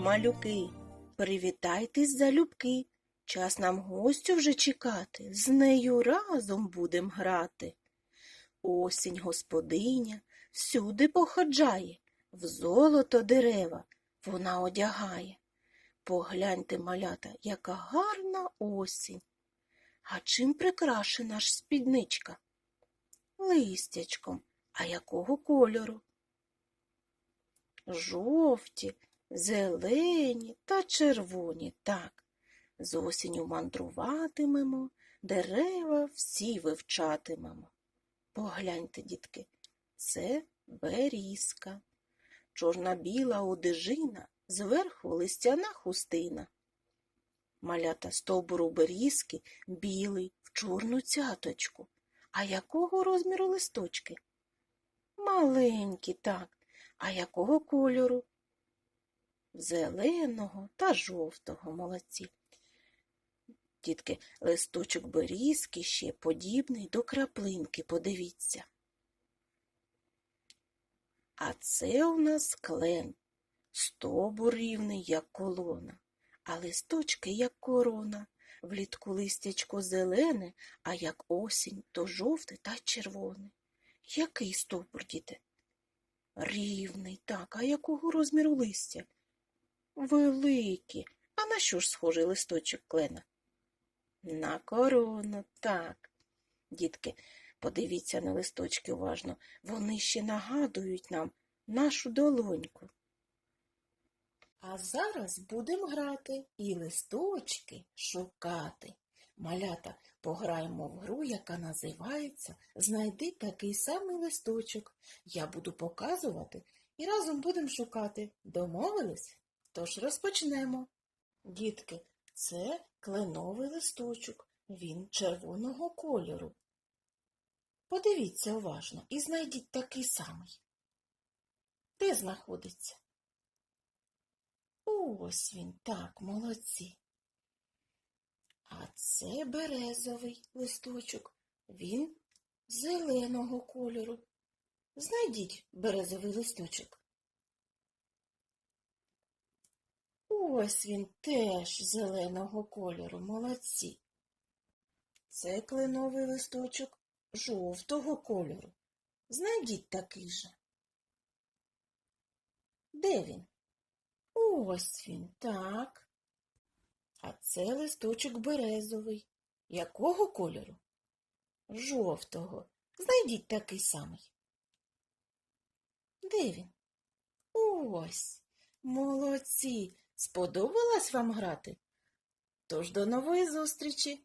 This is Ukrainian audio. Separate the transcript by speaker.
Speaker 1: малюки, привітайтесь залюбки. Час нам гостю вже чекати, з нею разом будем грати. Осінь господиня всюди походжає, в золото дерева вона одягає. Погляньте, малята, яка гарна осінь. А чим прикрашена ж спідничка? Листячком. А якого кольору? Жовті, зелені та червоні. Так, з осінню мандруватимемо, дерева всі вивчатимемо. Погляньте, дітки, це берізка. Чорна-біла одежина, зверху листяна хустина. Малята стовбуру берізки білий в чорну цяточку. А якого розміру листочки? Маленькі, так. А якого кольору? Зеленого та жовтого, молодці. Дітки, листочок берізки ще подібний до краплинки, подивіться. А це у нас клен, стобур рівний, як колона, а листочки, як корона. Влітку листячко зелене, а як осінь, то жовте та червоне. Який стовбур, діти? Рівний, так, а якого розміру листя? Великі. А на що ж схожий листочок клена? На корону, так. Дітки, подивіться на листочки уважно. Вони ще нагадують нам нашу долоньку. А зараз будемо грати і листочки шукати. Малята, пограємо в гру, яка називається Знайди такий самий листочок. Я буду показувати і разом будемо шукати. Домовились? Тож розпочнемо. Дітки, це кленовий листочок. Він червоного кольору. Подивіться уважно і знайдіть такий самий. Де знаходиться? Ось він, так, молодці. А це березовий листочок. Він зеленого кольору. Знайдіть березовий листочок. Ось він теж зеленого кольору, молодці. Це кленовий листочок жовтого кольору. Знайдіть такий же. Де він? Ось він, так. А це листочок березовий. Якого кольору? Жовтого. Знайдіть такий самий. Де він? Ось. Молодці. Сподобалось вам грати? Тож до нової зустрічі!